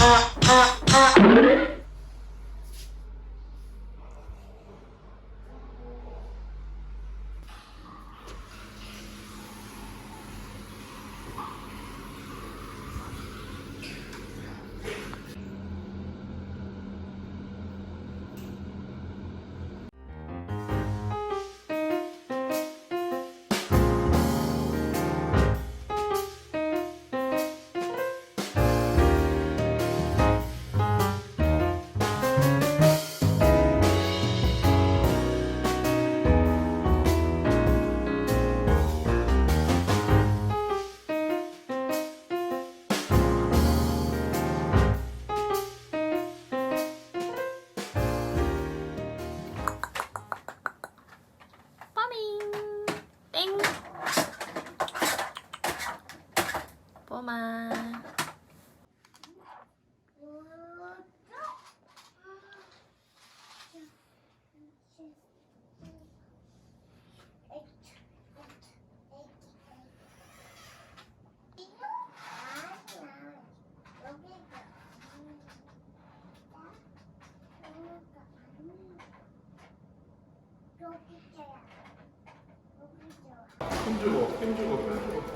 Ha ha ha! 힘주고 힘주고 힘주고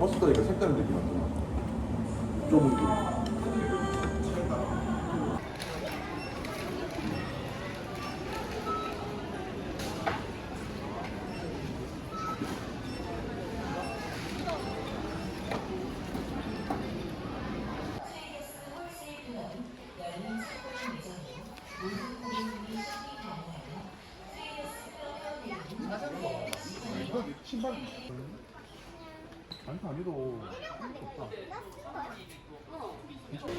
버스다니까 색다른 느낌 나잖아 좁은 게 아니 아니도 없다. 괜찮아.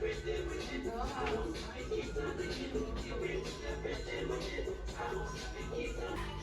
Thank you.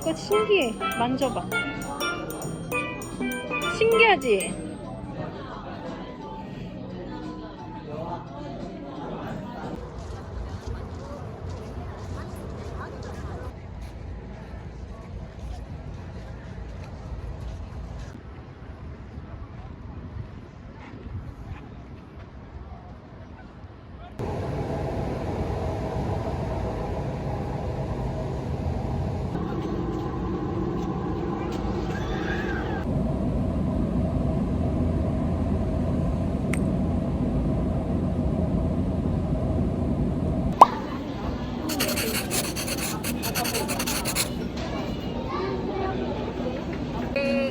신기해. 만져봐. 신기하지?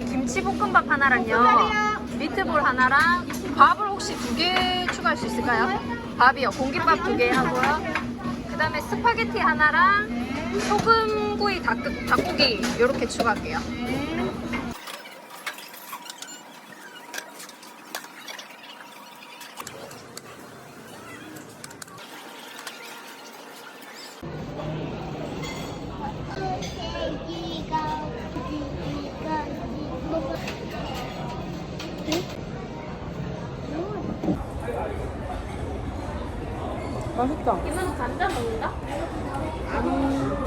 김치볶음밥 하나랑요. 미트볼 하나랑 밥을 혹시 두 개 추가할 수 있을까요? 밥이요. 공깃밥 두 개 하고요. 그 다음에 스파게티 하나랑 소금구이 닭, 닭고기 이렇게 추가할게요. 맛있다. 이모는 감자 먹는다? 원.